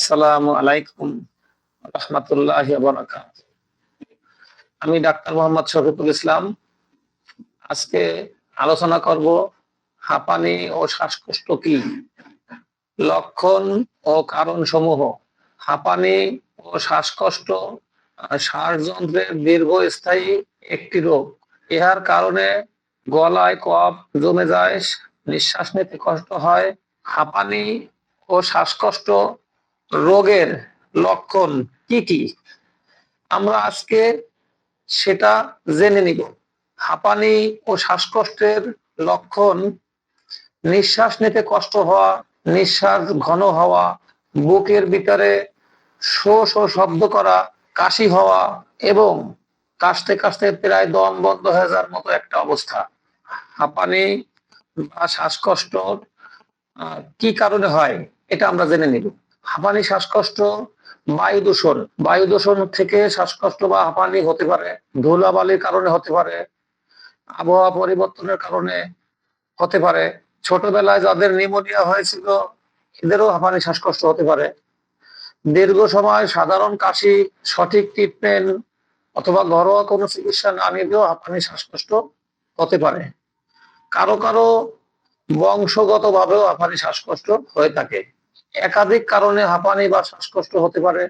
আসসালামু আলাইকুম রহমতুল্লাহ আমি ডাক্তার মোহাম্মদ শফিকুল ইসলাম। আজকে আলোচনা করব হাঁপানি ও শ্বাসকষ্ট কি, লক্ষণ ও কারণ সমূহ হাঁপানি ও শ্বাসকষ্ট শ্বাসযন্ত্রের দীর্ঘস্থায়ী একটি রোগ। ইহার কারণে গলায় কফ জমে যায়, নিঃশ্বাস নিতে কষ্ট হয়। হাঁপানি ও শ্বাসকষ্ট রোগের লক্ষণ কি কি? আমরা আজকে সেটা জেনে নিব। হাঁপানি ও শ্বাসকষ্টের লক্ষণ, নিঃশ্বাস নিতে কষ্ট হওয়া, নিঃশ্বাস ঘন হওয়া, বুকের ভিতরে শো শো শব্দ করা, কাশি হওয়া এবং কাশতে কাশতে প্রায় দম বন্ধ হয়ে যাওয়ার মতো একটা অবস্থা। হাঁপানি বা শ্বাসকষ্ট কি কারণে হয়, এটা আমরা জেনে নিব। হাঁপানি শ্বাসকষ্ট, বায়ু দূষণ। বায়ু দূষণ থেকে শ্বাসকষ্ট বা হাঁপানি হতে পারে, ধুলাবালির কারণে হতে পারে, আবহাওয়া পরিবর্তনের কারণে হতে পারে। ছোটবেলায় যাদের নিউমোনিয়া হয়েছিল, এদেরও হাঁপানি শ্বাসকষ্ট হতে পারে। দীর্ঘ সময় সাধারণ কাশি, সঠিক ট্রিটমেন্ট অথবা ঘরোয়া কোনো চিকিৎসা না নিলেও হাঁপানি শ্বাসকষ্ট হতে পারে। কারও কারও বংশগত ভাবেও হাঁপানি শ্বাসকষ্ট হয়ে থাকে। একাধিক কারণে হাঁপানি বা শ্বাসকষ্ট হতে পারে।